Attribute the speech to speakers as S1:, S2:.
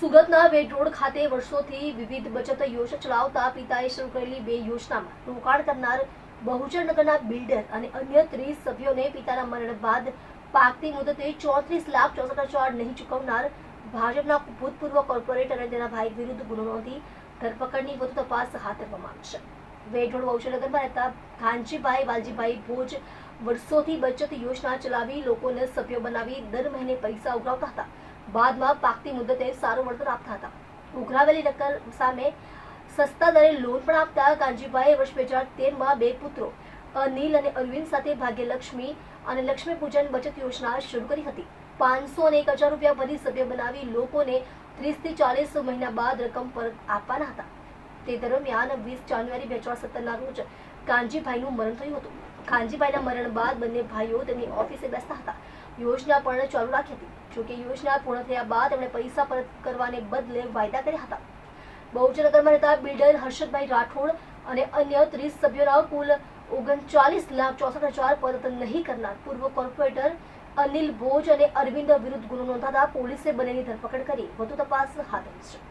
S1: સુરતના રોડ ખાતે વર્ષોથી વિવિધ બચત યોજના ચલાવતા પિતાએ શરૂ કરેલી બે યોજનામાં રોકાણ કરનાર બહુજન બિલ્ડર અને અન્ય ત્રીસ સભ્યોને પિતાના મરણ બાદ પાકતી મુદતે ચોત્રીસ લાખ ચોસઠ હજાર નહીં ચૂકવનાર ભાજપના ભૂતપૂર્વ કોર્પોરેટર અને તેના ભાઈ વિરુદ્ધ ગુનો નોંધી ધરપકડની વધુ તપાસ હાથ ધરવામાં આવી છે. રોડ રહેતા ખાનજીભાઈ વાલજીભાઈ ભોજ વર્ષોથી બચત યોજના ચલાવી લોકોને સભ્યો બનાવી દર મહિને પૈસા ઉઘરાવતા હતા. બાદમાં પાકતી મુદતે સારું વળતર આપતા હતા. ઉઘરાવેલી રકમ સામે સસ્તા દરે લોન પણ આપતા કાંજીભાઈએ વર્ષ બે હજાર તેરમાં બે પુત્રો, અનિલ અને અરવિંદ સાથે ભાગ્યલક્ષ્મી અને લક્ષ્મી પૂજન બચત યોજના શરૂ કરી હતી. પાંચસો અને એક હજાર રૂપિયા ભરી સભ્ય બનાવી લોકોને ત્રીસથી ચાલીસ મહિના બાદ રકમ પરત આપવાના હતા. તે દરમિયાન વીસ જાન્યુઆરી બે હજાર સત્તરના રોજ કાનજીભાઈનું મરણ થયું હતું. કાનજીભાઈના મરણ બાદ બંને ભાઈઓ તેમની ઓફિસે બેસતા હતા. યોજના પણ ચાલુ રાખી હતી. જોકે યોજના પૂર્ણ થયા બાદ તેમણે પૈસા પરત કરવાને બદલે વાયદા કર્યા હતા. બહુચનગરમાં રહેતા બિલ્ડર હર્ષદભાઈ રાઠોડ અને અન્ય ત્રીસ સભ્યોના કુલ ઓગણચાલીસ લાખ ચોસઠ હજાર પરત નહીં કરનાર પૂર્વ કોર્પોરેટર અનિલ ભોજ અને અરવિંદ વિરુદ્ધ ગુનો નોંધાતા પોલીસે બંનેની ધરપકડ કરી. વધુ તપાસ હાથ ધરી છે.